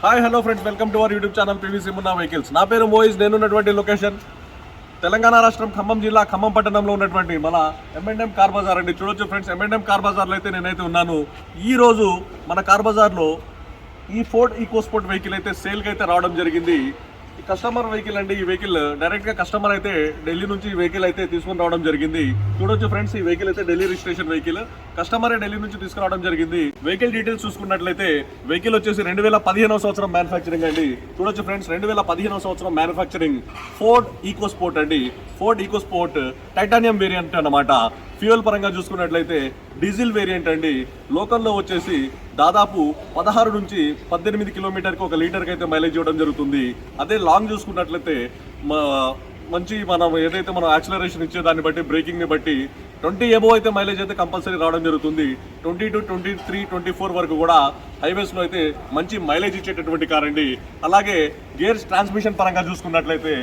Hi hello friends welcome to our YouTube channel PV Munna vehicles. నా పేరు మోయిస్ నేనున్నటువంటి location Telangana రాష్ట్రం ఖమ్మం జిల్లా ఖమ్మం పట్టణంలో ఉన్నటువంటి మన ఎంఎండ్ఎం కార్ బజార్ అండి. చూడొచ్చు ఫ్రెండ్స్ ఎంఎండ్ఎం కార్ బజార్లో అయితే నేనైతే ఉన్నాను. ఈ రోజు మన కార్ బజార్లో ఈ ఫోర్డ్ ఈకోస్పోర్ట్ వెహికల్ అయితే సేల్కి అయితే రావడం జరిగింది. కస్టమర్ వెహికల్ అండి ఈ వెహికల్ డైరెక్ట్గా కస్టమర్ అయితే ఢిల్లీ నుంచి ఈ వెహికల్ అయితే తీసుకుని రావడం జరిగింది. చూడొచ్చు ఫ్రెండ్స్ ఈ వెహికల్ అయితే ఢిల్లీ రిజిస్ట్రేషన్ వెహికల్ కస్టమరే ఢిల్లీ నుంచి తీసుకురావడం జరిగింది. వెహికల్ డీటెయిల్స్ చూసుకున్నట్లయితే వెహికల్ వచ్చేసి రెండు వేల పదిహేనవ సంవత్సరం మ్యానుఫ్యాక్చరింగ్ అండి. చూడొచ్చు ఫ్రెండ్స్ రెండు వేల పదిహేనవ సంవత్సరం మ్యానుఫ్యాక్చరింగ్ ఫోర్డ్ ఈకో స్పోర్ట్ అండి. Ford EcoSport titanium variant అన్నమాట. ఫ్యూయల్ పరంగా చూసుకున్నట్లయితే డీజిల్ వేరియంట్ అండి. లోకల్లో వచ్చేసి దాదాపు పదహారు నుంచి పద్దెనిమిది కిలోమీటర్కి ఒక లీటర్కి అయితే మైలేజ్ ఇవ్వడం జరుగుతుంది. అదే లాంగ్ చూసుకున్నట్లయితే మంచి మనం ఏదైతే మనం యాక్సిలరేషన్ ఇచ్చే దాన్ని బట్టి బ్రేకింగ్ని బట్టి ట్వంటీ ఎబో అయితే మైలేజ్ అయితే కంపల్సరీ రావడం జరుగుతుంది. Twenty to twenty three twenty four వరకు కూడా హైవేస్లో అయితే మంచి మైలేజ్ ఇచ్చేటటువంటి కార్ అండి. అలాగే గేర్స్ ట్రాన్స్మిషన్ పరంగా చూసుకున్నట్లయితే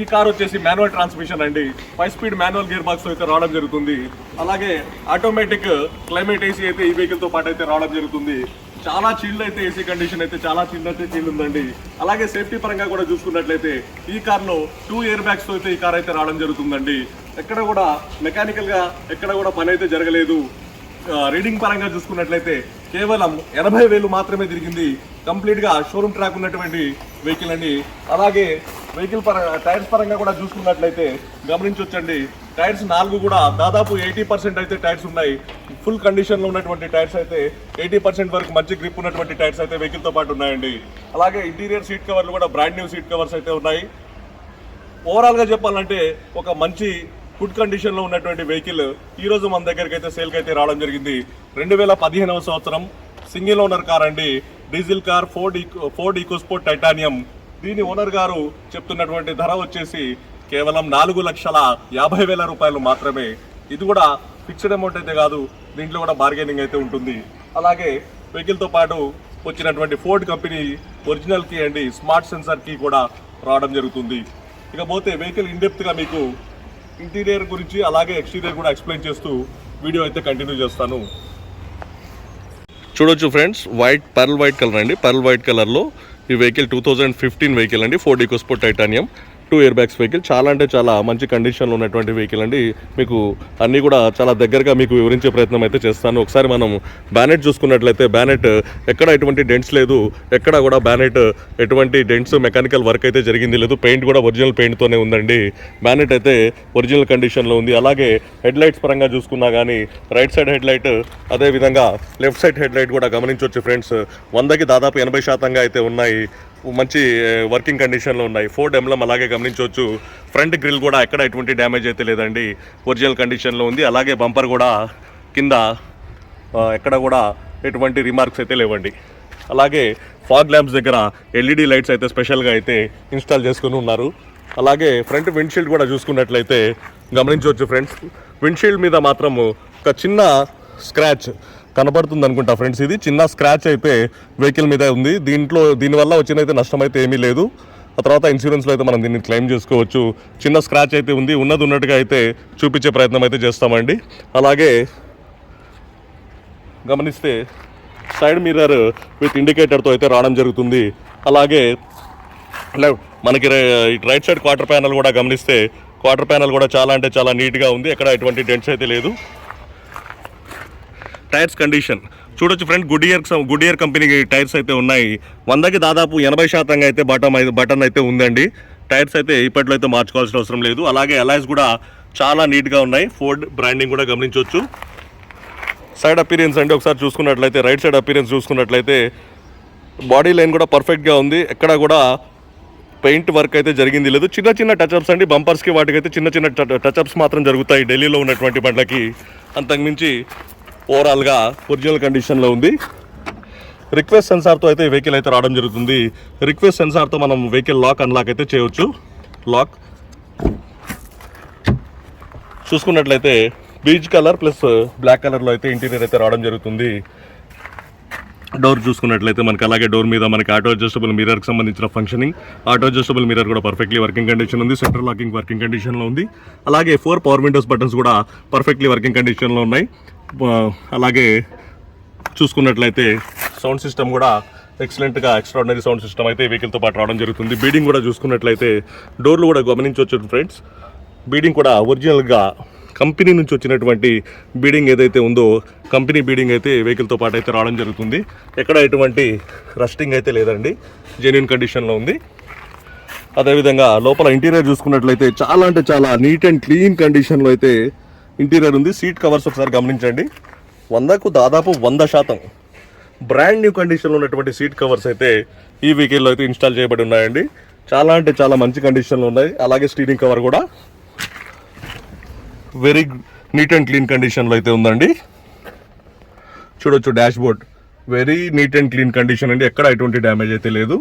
ఈ కార్ వచ్చేసి మాన్యువల్ ట్రాన్స్మిషన్ అండి. Five speed manual gear box అయితే రావడం జరుగుతుంది. అలాగే ఆటోమేటిక్ క్లైమేట్ ఏసీ అయితే ఈ వెహికల్తో పాటు అయితే రావడం జరుగుతుంది. చాలా చిల్డ్ అయితే ఏసీ కండిషన్ అయితే చాలా చిల్డ్ అయితే చిల్డ్ ఉందండి. అలాగే సేఫ్టీ పరంగా కూడా చూసుకున్నట్లయితే ఈ కార్లో టూ ఇయర్ బ్యాగ్స్తో అయితే ఈ కార్ అయితే రావడం జరుగుతుందండి. ఎక్కడ కూడా మెకానికల్గా ఎక్కడ కూడా పని అయితే జరగలేదు. రీడింగ్ పరంగా చూసుకున్నట్లయితే కేవలం ఎనభై వేలు మాత్రమే తిరిగింది. కంప్లీట్గా షోరూమ్ ట్రాక్ ఉన్నటువంటి వెహికల్ అండి అలాగే వెహికల్ పర టైర్స్ పరంగా కూడా చూసుకున్నట్లయితే గమనించవచ్చండి టైర్స్ నాలుగు కూడా దాదాపు ఎయిటీ పర్సెంట్ అయితే టైర్స్ ఉన్నాయి. ఫుల్ కండిషన్లో ఉన్నటువంటి టైర్స్ అయితే ఎయిటీ పర్సెంట్ వరకు మంచి గ్రిప్ ఉన్నటువంటి టైర్స్ అయితే వెహికల్తో పాటు ఉన్నాయండి. అలాగే ఇంటీరియర్ సీట్ కవర్లు కూడా బ్రాండ్ న్యూ సీట్ కవర్స్ అయితే ఉన్నాయి. ఓవరాల్గా చెప్పాలంటే ఒక మంచి గుడ్ కండిషన్లో ఉన్నటువంటి వెహికల్ ఈ రోజు మన దగ్గరికి అయితే సేల్ అయితే రావడం జరిగింది. రెండు వేల పదిహేనవ సంవత్సరం సింగిల్ ఓనర్ కార్ అండి. Diesel car Ford Eco Ford EcoSport titanium. దీని ఓనర్ గారు చెప్తున్నటువంటి ధర వచ్చేసి కేవలం నాలుగు లక్షల యాభై వేల రూపాయలు మాత్రమే. ఇది కూడా ఫిక్స్డ్ అమౌంట్ అయితే కాదు దీంట్లో కూడా బార్గెనింగ్ అయితే ఉంటుంది. అలాగే వెహికల్తో పాటు వచ్చినటువంటి ఫోర్డ్ కంపెనీ ఒరిజినల్ కీ అండి స్మార్ట్ సెన్సార్ కీ కూడా రావడం జరుగుతుంది. ఇకపోతే వెహికల్ ఇన్డెప్త్గా మీకు ఇంటీరియర్ గురించి అలాగే ఎక్స్టీరియర్ కూడా ఎక్స్ప్లెయిన్ చేస్తూ వీడియో అయితే కంటిన్యూ చేస్తాను. చూడొచ్చు friends white pearl white colour అండి. పర్ల్ వైట్ కలర్లో ఈ vehicle two thousand fifteen vehicle అండి. Ford EcoSport titanium. Two airbags vehicle. చాలా అంటే చాలా మంచి కండిషన్లో ఉన్నటువంటి వెహికల్ అండి. మీకు అన్నీ కూడా చాలా దగ్గరగా మీకు వివరించే ప్రయత్నం అయితే చేస్తాను. ఒకసారి మనం బ్యానెట్ చూసుకున్నట్లయితే బ్యానెట్ ఎక్కడ ఎటువంటి డెంట్స్ లేదు. ఎక్కడ కూడా బ్యానెట్ ఎటువంటి డెంట్స్ మెకానికల్ వర్క్ అయితే జరిగింది లేదు. పెయింట్ కూడా ఒరిజినల్ పెయింట్తోనే ఉందండి. బ్యానెట్ అయితే ఒరిజినల్ కండిషన్లో ఉంది. అలాగే హెడ్ లైట్స్ పరంగా చూసుకున్నా కానీ రైట్ సైడ్ హెడ్ లైట్ అదేవిధంగా లెఫ్ట్ సైడ్ హెడ్ లైట్ కూడా గమనించవచ్చు ఫ్రెండ్స్. వందకి దాదాపు ఎనభై శాతంగా అయితే ఉన్నాయి. మంచి వర్కింగ్ కండిషన్లో ఉన్నాయి. ఫోర్డ్ ఎంబ్లమ్ అలాగే గమనించవచ్చు. ఫ్రంట్ గ్రిల్ కూడా ఎక్కడ ఎటువంటి డ్యామేజ్ అయితే లేదండి. ఒరిజినల్ కండిషన్లో ఉంది. అలాగే బంపర్ కూడా కింద ఎక్కడ కూడా ఎటువంటి రిమార్క్స్ అయితే లేవండి. అలాగే ఫాగ్ ల్యాంప్స్ దగ్గర ఎల్ఈడి లైట్స్ అయితే స్పెషల్గా అయితే ఇన్స్టాల్ చేసుకుని ఉన్నారు. అలాగే ఫ్రంట్ విండ్షీల్డ్ కూడా చూసుకున్నట్లయితే గమనించవచ్చు ఫ్రెండ్స్. విండ్షీల్డ్ మీద మాత్రము ఒక చిన్న స్క్రాచ్ కనబడుతుంది అనుకుంటా ఫ్రెండ్స్ ఇది. చిన్న స్క్రాచ్ అయితే వెహికల్ మీద ఉంది. దీంట్లో దీనివల్ల వచ్చిన అయితే నష్టం అయితే ఏమీ లేదు. ఆ తర్వాత ఇన్సూరెన్స్లో అయితే మనం దీన్ని క్లెయిమ్ చేసుకోవచ్చు. చిన్న స్క్రాచ్ అయితే ఉంది. ఉన్నది ఉన్నట్టుగా అయితే చూపించే ప్రయత్నం అయితే చేస్తామండి. అలాగే గమనిస్తే సైడ్ మిర్రర్ విత్ ఇండికేటర్తో అయితే రావడం జరుగుతుంది. అలాగే మనకి రైట్ సైడ్ క్వార్టర్ ప్యానల్ కూడా గమనిస్తే క్వార్టర్ ప్యానల్ కూడా చాలా అంటే చాలా నీట్గా ఉంది. ఎక్కడ ఎటువంటి డెంట్స్ అయితే లేదు. Tyres condition. చూడొచ్చు friend Goodyear Goodyear కంపెనీకి టైర్స్ అయితే ఉన్నాయి. వందకి దాదాపు ఎనభై శాతంగా అయితే బటన్ బటన్ అయితే ఉందండి. టైర్స్ అయితే ఇప్పట్లో అయితే మార్చుకోవాల్సిన అవసరం లేదు. అలాగే అలైస్ కూడా చాలా నీట్గా ఉన్నాయి. ఫోర్డ్ బ్రాండింగ్ కూడా గమనించవచ్చు సైడ్ అపీరియన్స్ అండి ఒకసారి చూసుకున్నట్లయితే రైట్ సైడ్ అపీరియన్స్ చూసుకున్నట్లయితే బాడీ లైన్ కూడా పర్ఫెక్ట్గా ఉంది. ఎక్కడ కూడా పెయింట్ వర్క్ అయితే జరిగింది లేదు. చిన్న చిన్న టచ్అప్స్ అండి. బంపర్స్కి వాటికైతే చిన్న చిన్న టచ్అప్స్ మాత్రం జరుగుతాయి. ఢిల్లీలో ఉన్నటువంటి బండ్లకి. అంతకుమించి ఓవరాల్గా ఒరిజినల్ కండిషన్లో ఉంది. రిక్వెస్ట్ సెన్సార్తో అయితే ఈ వెహికల్ అయితే రావడం జరుగుతుంది. రిక్వెస్ట్ సెన్సార్తో మనం వెహికల్ లాక్ అన్లాక్ అయితే చేయవచ్చు లాక్. చూసుకున్నట్లయితే బీచ్ కలర్ ప్లస్ బ్లాక్ కలర్లో అయితే ఇంటీరియర్ అయితే రావడం జరుగుతుంది. డోర్ చూసుకున్నట్లయితే మనకి అలాగే డోర్ మీద మనకి ఆటో అడ్జస్టబుల్ మిర్రర్కి సంబంధించిన ఫంక్షనింగ్ ఆటో అడ్జస్టబుల్ మిర్రర్ కూడా పర్ఫెక్ట్లీ వర్కింగ్ కండిషన్ ఉంది. సెంటర్ లాకింగ్ వర్కింగ్ కండిషన్లో ఉంది. అలాగే ఫోర్ పవర్ విండోస్ బటన్స్ కూడా పర్ఫెక్ట్లీ వర్కింగ్ కండిషన్లో ఉన్నాయి. అలాగే చూసుకున్నట్లయితే సౌండ్ సిస్టమ్ కూడా ఎక్సలెంట్గా ఎక్స్ట్రాడినరీ సౌండ్ సిస్టమ్ అయితే ఈ వెహికల్తో పాటు రావడం జరుగుతుంది. బీడింగ్ కూడా చూసుకున్నట్లయితే డోర్లు కూడా గమనించవచ్చు ఫ్రెండ్స్. బీడింగ్ కూడా ఒరిజినల్గా కంపెనీ నుంచి వచ్చినటువంటి బీడింగ్ ఏదైతే ఉందో కంపెనీ బీడింగ్ అయితే వెహికల్తో పాటు అయితే రావడం జరుగుతుంది. ఎక్కడ ఎటువంటి రస్టింగ్ అయితే లేదండి. జెన్యున్ కండిషన్లో ఉంది. అదేవిధంగా లోపల ఇంటీరియర్ చూసుకున్నట్లయితే చాలా అంటే చాలా నీట్ అండ్ క్లీన్ కండిషన్లో అయితే ఇంటీరియర్ ఉంది. సీట్ కవర్స్ ఒకసారి గమనించండి. వందకు దాదాపు వంద శాతం బ్రాండ్ న్యూ కండిషన్లో ఉన్నటువంటి సీట్ కవర్స్ అయితే ఈ వెహికల్లో అయితే ఇన్స్టాల్ చేయబడి ఉన్నాయండి. చాలా అంటే చాలా మంచి కండిషన్లో ఉన్నాయి. అలాగే స్టీరింగ్ కవర్ కూడా వెరీ నీట్ అండ్ క్లీన్ కండిషన్లో అయితే ఉందండి. చూడొచ్చు dashboard very neat and clean condition అండి. ఎక్కడ ఎటువంటి డ్యామేజ్ అయితే లేదు.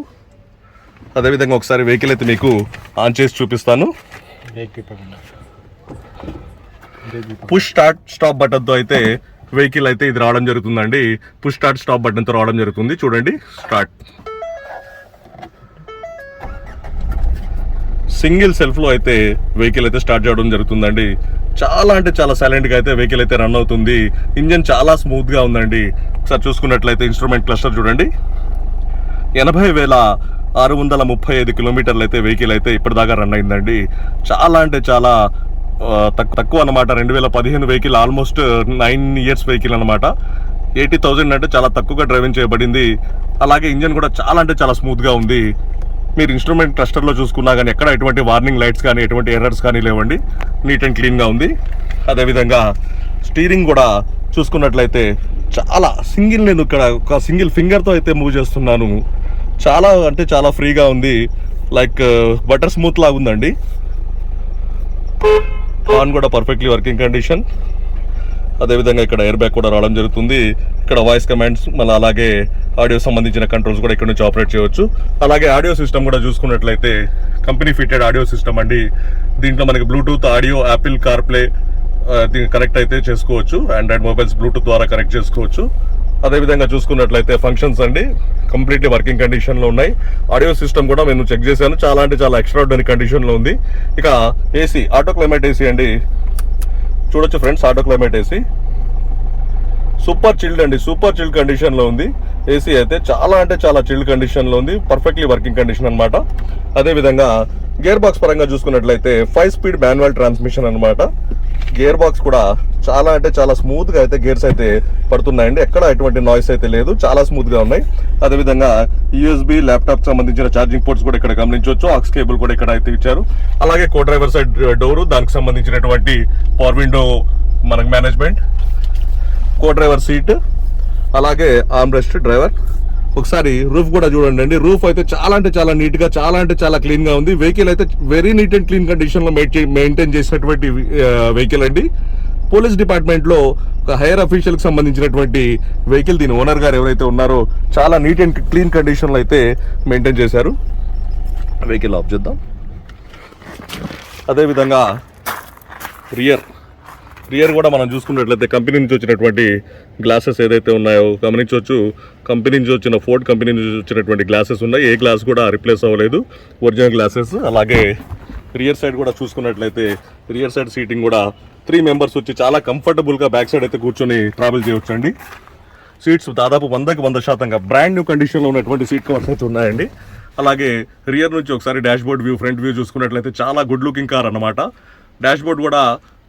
అదేవిధంగా ఒకసారి వెహికల్ అయితే మీకు ఆన్ చేసి చూపిస్తాను. పుష్ స్టార్ట్ స్టాప్ బటన్తో అయితే వెహికల్ అయితే ఇది రావడం జరుగుతుందండి. పుష్ స్టార్ట్ స్టాప్ బటన్తో రావడం జరుగుతుంది. చూడండి స్టార్ట్ సింగిల్ సెల్ఫ్లో అయితే వెహికల్ అయితే స్టార్ట్ చేయడం జరుగుతుందండి. చాలా అంటే చాలా సైలెంట్గా అయితే వెహికల్ అయితే రన్ అవుతుంది. ఇంజన్ చాలా స్మూత్గా ఉందండి. ఒకసారి చూసుకున్నట్లయితే ఇన్స్ట్రుమెంట్ క్లస్టర్ చూడండి. ఎనభై వేల ఆరు వందల ముప్పై ఐదు కిలోమీటర్లు అయితే వెహికల్ అయితే ఇప్పటిదాకా రన్ అయిందండి. చాలా అంటే చాలా తక్కువ అనమాట రెండు వేల పదిహేను vehicle almost nine years vehicle అనమాట ఎయిటీ థౌజండ్ అంటే చాలా తక్కువగా డ్రైవింగ్ చేయబడింది. అలాగే ఇంజన్ కూడా చాలా అంటే చాలా స్మూత్గా ఉంది. మీరు ఇన్స్ట్రుమెంట్ క్లస్టర్లో చూసుకున్నా కానీ ఎక్కడ ఎటువంటి వార్నింగ్ లైట్స్ కానీ ఎటువంటి ఎర్రర్స్ కానీ లేవండి. నీట్ అండ్ క్లీన్గా ఉంది. అదేవిధంగా స్టీరింగ్ కూడా చూసుకున్నట్లయితే చాలా సింగిల్ నేను ఇక్కడ ఒక సింగిల్ ఫింగర్తో అయితే మూవ్ చేస్తున్నాను. చాలా అంటే చాలా ఫ్రీగా ఉంది. లైక్ బటర్ స్మూత్ లాగా ఉందండి ఆన్ కూడా పర్ఫెక్ట్లీ వర్కింగ్ కండిషన్ అదేవిధంగా ఇక్కడ ఎయిర్ బ్యాగ్ కూడా రావడం జరుగుతుంది. ఇక్కడ వాయిస్ కమాండ్స్ మళ్ళీ అలాగే ఆడియో సంబంధించిన కంట్రోల్స్ కూడా ఇక్కడ నుంచి ఆపరేట్ చేయవచ్చు. అలాగే ఆడియో సిస్టమ్ కూడా చూసుకున్నట్లయితే కంపెనీ ఫిటెడ్ ఆడియో సిస్టమ్ అండి. దీంట్లో మనకి బ్లూటూత్ ఆడియో యాపిల్ కార్ప్లే దీనికి కనెక్ట్ అయితే చేసుకోవచ్చు. ఆండ్రాయిడ్ మొబైల్స్ బ్లూటూత్ ద్వారా కనెక్ట్ చేసుకోవచ్చు. అదేవిధంగా చూసుకున్నట్లయితే ఫంక్షన్స్ అండి కంప్లీట్లీ వర్కింగ్ కండిషన్లో ఉన్నాయి. ఆడియో సిస్టమ్ కూడా నేను చెక్ చేశాను. చాలా అంటే చాలా ఎక్స్ట్రాడినరీ కండిషన్లో ఉంది. ఇక ఏసీ ఆటో క్లైమేట్ ఏసీ అండి. చూడొచ్చు friends auto climate AC super chilled అండి సూపర్ చిల్డ్ కండిషన్లో ఉంది. ఏసీ అయితే చాలా అంటే చాలా చిల్డ్ కండిషన్లో ఉంది. పర్ఫెక్ట్లీ వర్కింగ్ కండిషన్ అనమాట అదే విధంగా గేర్ బాక్స్ పరంగా చూసుకున్నట్లయితే ఫైవ్ స్పీడ్ మాన్యువల్ ట్రాన్స్మిషన్ అనమాట గేర్ బాక్స్ కూడా చాలా అంటే చాలా స్మూత్గా అయితే గేర్స్ అయితే పడుతున్నాయండి. ఎక్కడ ఎటువంటి నాయిస్ అయితే లేదు. చాలా స్మూత్గా ఉన్నాయి. అదే విధంగా యూఎస్బి ల్యాప్టాప్ సంబంధించిన ఛార్జింగ్ పోర్ట్స్ కూడా ఇక్కడ గమనించవచ్చు. ఆక్స్ కేబుల్ కూడా ఇక్కడ అయితే ఇచ్చారు. అలాగే కో డ్రైవర్ సైడ్ డోరు దానికి సంబంధించినటువంటి పవర్ విండో మనకు మేనేజ్మెంట్ కో డ్రైవర్ సీట్ అలాగే ఆర్మ్ రెస్ట్ డ్రైవర్ ఒకసారి రూఫ్ కూడా చూడండి అండి. రూఫ్ అయితే చాలా అంటే చాలా నీట్గా చాలా అంటే చాలా క్లీన్గా ఉంది. వెహికల్ అయితే వెరీ నీట్ అండ్ క్లీన్ కండిషన్లో మెయింటైన్ చేసినటువంటి వెహికల్ అండి. పోలీస్ డిపార్ట్మెంట్లో ఒక హైయర్ అఫీషియల్కి సంబంధించినటువంటి వెహికల్ దీని ఓనర్ గారు ఎవరైతే ఉన్నారో చాలా నీట్ అండ్ క్లీన్ కండిషన్లో అయితే మెయింటైన్ చేశారు. వెహికల్ ఆఫ్ చేద్దాం. అదేవిధంగా రియర్ రియర్ కూడా మనం చూసుకున్నట్లయితే కంపెనీ నుంచి వచ్చినటువంటి గ్లాసెస్ ఏదైతే ఉన్నాయో గమనించవచ్చు కంపెనీ నుంచి వచ్చిన ఫోర్డ్ కంపెనీ నుంచి వచ్చినటువంటి గ్లాసెస్ ఉన్నాయి. ఏ గ్లాస్ కూడా రిప్లేస్ అవ్వలేదు. ఒరిజినల్ గ్లాసెస్ అలాగే రియర్ సైడ్ కూడా చూసుకున్నట్లయితే రియర్ సైడ్ సీటింగ్ కూడా త్రీ మెంబర్స్ వచ్చి చాలా కంఫర్టబుల్గా బ్యాక్ సైడ్ అయితే కూర్చొని ట్రావెల్ చేయొచ్చు అండి సీట్స్ దాదాపు వందకి వంద శాతంగా బ్రాండ్ న్యూ కండిషన్లో ఉన్నటువంటి సీట్ కవర్స్ అయితే ఉన్నాయండి. అలాగే రియర్ నుంచి ఒకసారి డాష్బోర్డ్ వ్యూ ఫ్రంట్ వ్యూ చూసుకున్నట్లయితే చాలా గుడ్ లుకింగ్ కార్ అనమాట డాష్ బోర్డ్ కూడా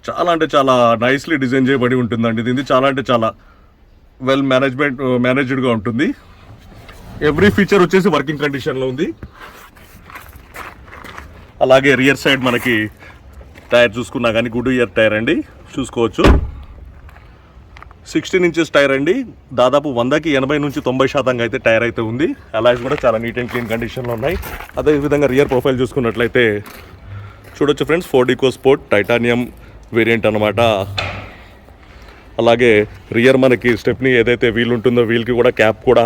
చాలా అంటే చాలా నైస్లీ డిజైన్ చేయబడి ఉంటుందండి. ఇది చాలా అంటే చాలా వెల్ మేనేజ్మెంట్ మేనేజ్డ్గా ఉంటుంది. ఎవ్రీ ఫీచర్ వచ్చేసి వర్కింగ్ కండిషన్లో ఉంది. అలాగే రియర్ సైడ్ మనకి టైర్ చూసుకున్నా కానీ గుడ్ ఇయర్ టైర్ అండి. చూసుకోవచ్చు. సిక్స్టీన్ ఇంచెస్ టైర్ అండి. దాదాపు వందకి ఎనభై నుంచి తొంభై శాతంగా అయితే టైర్ అయితే ఉంది. అలాగే కూడా చాలా నీట్ అండ్ క్లీన్ కండిషన్లో ఉన్నాయి. అదేవిధంగా రియర్ ప్రొఫైల్ చూసుకున్నట్లయితే చూడొచ్చు friends Ford Sport titanium variant అనమాట అలాగే రియర్ మనకి స్టెప్ని ఏదైతే వీల్ ఉంటుందో వీల్కి కూడా క్యాప్ కూడా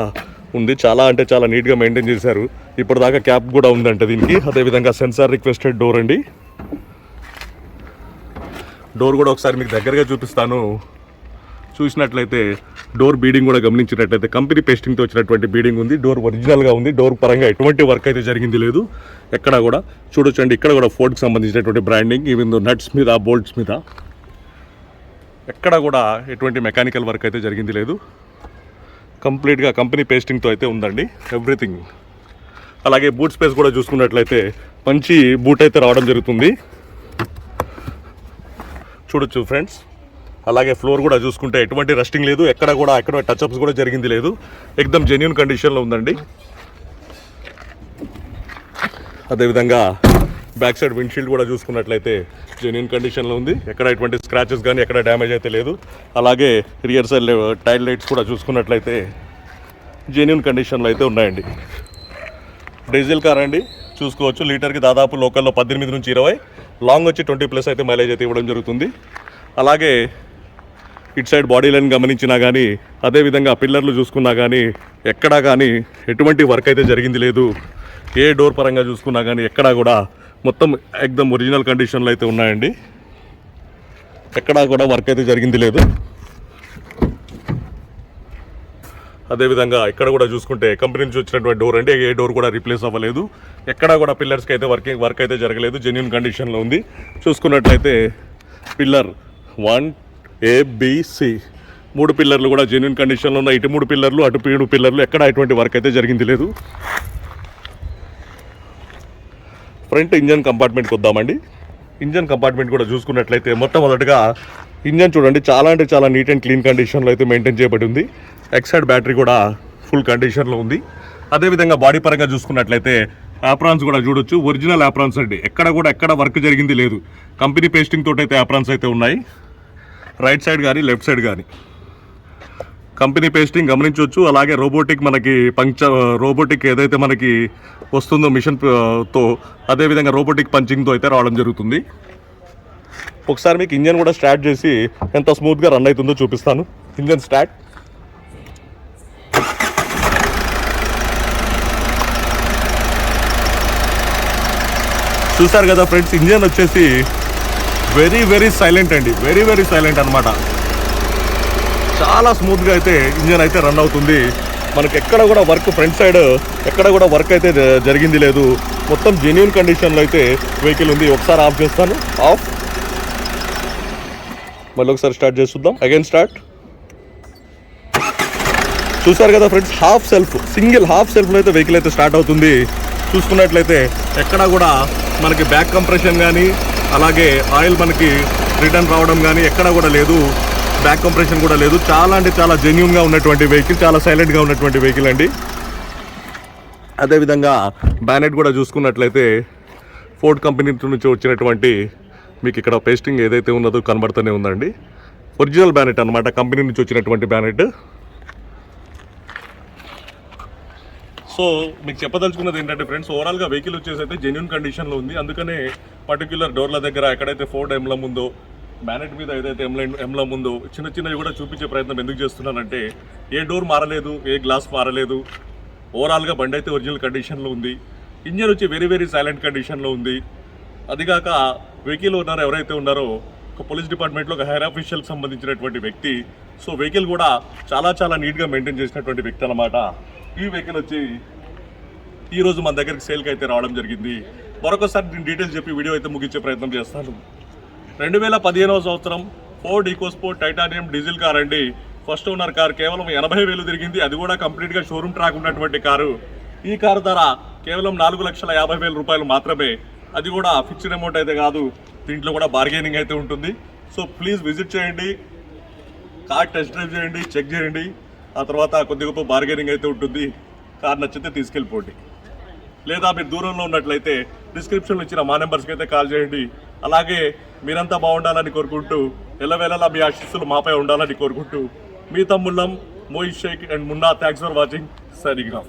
ఉంది. చాలా అంటే చాలా నీట్గా మెయింటైన్ చేశారు. ఇప్పటిదాకా క్యాప్ కూడా ఉందంట దీనికి. అదేవిధంగా సెన్సార్ రిక్వెస్టెడ్ డోర్ అండి. డోర్ కూడా ఒకసారి మీకు దగ్గరగా చూపిస్తాను. చూసినట్లయితే డోర్ బీడింగ్ కూడా గమనించినట్లయితే కంపెనీ పేస్టింగ్తో వచ్చినటువంటి బీడింగ్ ఉంది. డోర్ ఒరిజినల్గా ఉంది. డోర్ పరంగా ఎటువంటి వర్క్ అయితే జరిగింది లేదు. ఎక్కడ కూడా చూడొచ్చండి. ఇక్కడ కూడా ఫోర్డ్కి సంబంధించినటువంటి బ్రాండింగ్. ఈవెన్ నట్స్ మీద బోల్ట్స్ మీద. ఎక్కడ కూడా ఎటువంటి మెకానికల్ వర్క్ అయితే జరిగింది లేదు. కంప్లీట్గా కంపెనీ పేస్టింగ్తో అయితే ఉందండి ఎవ్రీథింగ్. అలాగే బూట్ స్పేస్ కూడా చూసుకున్నట్లయితే మంచి బూట్ అయితే రావడం జరుగుతుంది. చూడొచ్చు ఫ్రెండ్స్. అలాగే ఫ్లోర్ కూడా చూసుకుంటే ఎటువంటి రెస్టింగ్ లేదు ఎక్కడ కూడా ఎక్కడ టచ్అప్స్ కూడా జరిగింది లేదు. ఎక్దమ్ జెన్యున్ కండిషన్లో ఉందండి. అదేవిధంగా బ్యాక్ సైడ్ విండ్షీల్డ్ కూడా చూసుకున్నట్లయితే జెన్యున్ కండిషన్లో ఉంది. ఎక్కడ ఎటువంటి స్క్రాచెస్ కానీ ఎక్కడ డ్యామేజ్ అయితే లేదు. అలాగే రియర్ సైడ్ టైల్ లైట్స్ కూడా చూసుకున్నట్లయితే జెన్యున్ కండిషన్లో అయితే ఉన్నాయండి. డీజిల్ కార్ అండి. చూసుకోవచ్చు. లీటర్కి దాదాపు లోకల్లో పద్దెనిమిది నుంచి ఇరవై. లాంగ్ వచ్చి ట్వంటీ ప్లస్ అయితే మైలేజ్ అయితే ఇవ్వడం జరుగుతుంది. అలాగే ఇటు సైడ్ బాడీ లైన్ గమనించినా కానీ అదేవిధంగా పిల్లర్లు చూసుకున్నా కానీ ఎక్కడా కానీ ఎటువంటి వర్క్ అయితే జరిగింది లేదు. ఏ డోర్ పరంగా చూసుకున్నా కానీ ఎక్కడా కూడా మొత్తం ఎక్దమ్ ఒరిజినల్ కండిషన్లో అయితే ఉన్నాయండి. ఎక్కడా కూడా వర్క్ అయితే జరిగింది లేదు. అదేవిధంగా ఇక్కడ కూడా చూసుకుంటే కంపెనీ నుంచి వచ్చినటువంటి డోర్ అంటే ఏ డోర్ కూడా రీప్లేస్ అవ్వలేదు. ఎక్కడా కూడా పిల్లర్స్కి అయితే వర్కింగ్ వర్క్ అయితే జరగలేదు. జెన్యున్ కండిషన్లో ఉంది. చూసుకున్నట్లయితే పిల్లర్ వన్ ఏబిసి మూడు పిల్లర్లు కూడా జెన్యున్ కండిషన్లో ఉన్నాయి. ఇటు మూడు పిల్లర్లు అటు పీడు పిల్లర్లు ఎక్కడ ఎటువంటి వర్క్ అయితే జరిగింది లేదు. ఫ్రంట్ ఇంజన్ కంపార్ట్మెంట్కి వద్దామండి. ఇంజన్ కంపార్ట్మెంట్ కూడా చూసుకున్నట్లయితే మొట్టమొదటిగా ఇంజన్ చూడండి చాలా అంటే చాలా నీట్ అండ్ క్లీన్ కండిషన్లో అయితే మెయింటైన్ చేయబడి ఉంది. ఎక్సైడ్ బ్యాటరీ కూడా ఫుల్ కండిషన్లో ఉంది. అదేవిధంగా బాడీ పరంగా చూసుకున్నట్లయితే యాప్రాన్స్ కూడా చూడొచ్చు. ఒరిజినల్ యాప్రాన్స్ అండి. ఎక్కడ కూడా ఎక్కడ వర్క్ జరిగింది లేదు. కంపెనీ పేస్టింగ్ తోటైతే అయితే యాప్రాన్స్ అయితే ఉన్నాయి. రైట్ సైడ్ కానీ లెఫ్ట్ సైడ్ కానీ. కంపెనీ పేస్టింగ్ గమనించవచ్చు. అలాగే రోబోటిక్ మనకి పంక్చర్ రోబోటిక్ ఏదైతే మనకి వస్తుందో మిషన్తో అదేవిధంగా రోబోటిక్ పంచింగ్తో అయితే రావడం జరుగుతుంది. ఒకసారి మీకు ఇంజన్ కూడా స్టార్ట్ చేసి ఎంత స్మూత్గా రన్ అవుతుందో చూపిస్తాను. Engine start. చూసారు కదా ఫ్రెండ్స్ ఇంజన్ వచ్చేసి వెరీ వెరీ సైలెంట్ అండి. వెరీ వెరీ సైలెంట్ అనమాట చాలా స్మూత్గా అయితే ఇంజన్ అయితే రన్ అవుతుంది. మనకి ఎక్కడ కూడా వర్క్ ఫ్రంట్ సైడ్ ఎక్కడ కూడా వర్క్ అయితే జరిగింది లేదు. మొత్తం జెన్యున్ కండిషన్లో అయితే వెహికల్ ఉంది. ఒకసారి ఆఫ్ చేస్తాను. ఆఫ్. మళ్ళీ ఒకసారి స్టార్ట్ చేస్తుందాం. అగైన్ స్టార్ట్ చూసారు కదా friends half self single half సెల్ఫ్లో అయితే వెహికల్ అయితే స్టార్ట్ అవుతుంది. చూసుకున్నట్లయితే ఎక్కడా కూడా మనకి బ్యాక్ కంప్రెషన్ కానీ అలాగే ఆయిల్ మనకి రిటర్న్ రావడం కానీ ఎక్కడా కూడా లేదు. బ్యాక్ కంప్రెషన్ కూడా లేదు. చాలా అంటే చాలా జెన్యున్గా ఉన్నటువంటి వెహికల్ చాలా సైలెంట్గా ఉన్నటువంటి వెహికల్ అండి. అదేవిధంగా బ్యానెట్ కూడా చూసుకున్నట్లయితే ఫోర్డ్ కంపెనీ నుంచి వచ్చినటువంటి మీకు ఇక్కడ పేస్టింగ్ ఏదైతే ఉన్నదో కనబడుతూనే ఉందండి. ఒరిజినల్ బ్యానెట్ అనమాట కంపెనీ నుంచి వచ్చినటువంటి బ్యానెట్ సో మీకు చెప్పదలుచుకున్నది ఏంటంటే ఫ్రెండ్స్ ఓవరాల్గా వెహికల్ వచ్చేసి అయితే జెన్యున్ కండిషన్లో ఉంది. అందుకనే పర్టికులర్ డోర్ల దగ్గర ఎక్కడైతే ఫోర్డ్ ఎంలం ఉందో బ్యానెట్ మీద ఏదైతే ఎంల ఎంలం ఉందో చిన్న చిన్నవి కూడా చూపించే ప్రయత్నం ఎందుకు చేస్తున్నానంటే ఏ డోర్ మారలేదు ఏ గ్లాస్ మారలేదు ఓవరాల్గా బండి అయితే ఒరిజినల్ కండిషన్లో ఉంది ఇంజన్ వచ్చి వెరీ వెరీ సైలెంట్ కండిషన్లో ఉంది. అదిగాక వెహికల్ ఓనర్ ఎవరైతే ఉన్నారో ఒక పోలీస్ డిపార్ట్మెంట్లో ఒక హైర్ ఆఫీషియల్కి సంబంధించినటువంటి వ్యక్తి సో వెహికల్ కూడా చాలా చాలా నీట్గా మెయింటైన్ చేసినటువంటి వ్యక్తి అనమాట ఈ వెహికల్ వచ్చి ఈ రోజు మన దగ్గరికి సేల్కి అయితే రావడం జరిగింది. మరొకసారి దీని డీటెయిల్స్ చెప్పి వీడియో అయితే ముగించే ప్రయత్నం చేస్తాను. రెండు వేల పదిహేనవ సంవత్సరం Ford EcoSport titanium diesel car అండి. ఫస్ట్ ఓనర్ కార్ కేవలం ఎనభై వేలు తిరిగింది. అది కూడా కంప్లీట్గా షోరూమ్ ట్రాక్ ఉన్నటువంటి కారు. ఈ కారు ధర కేవలం నాలుగు లక్షల యాభై వేల రూపాయలు మాత్రమే. అది కూడా ఫిక్స్డ్ అమౌంట్ అయితే కాదు. దీంట్లో కూడా బార్గెనింగ్ అయితే ఉంటుంది. సో ప్లీజ్ విజిట్ చేయండి. కార్ టెస్ట్ డ్రైవ్ చేయండి చెక్ చేయండి. ఆ తర్వాత కొద్ది గొప్ప బార్గెనింగ్ అయితే ఉంటుంది. కార్ నచ్చితే తీసుకెళ్ళిపోండి. లేదా మీరు దూరంలో ఉన్నట్లయితే డిస్క్రిప్షన్లో ఇచ్చిన మా నెంబర్స్కి అయితే కాల్ చేయండి. అలాగే మీరంతా బాగుండాలని కోరుకుంటూ ఎల్లవేళలా మీ ఆశీస్సులు మాపై ఉండాలని కోరుకుంటూ మీ తమ్ముళ్ళం Moiz Shaikh and Munna thanks for watching సరిగ్గా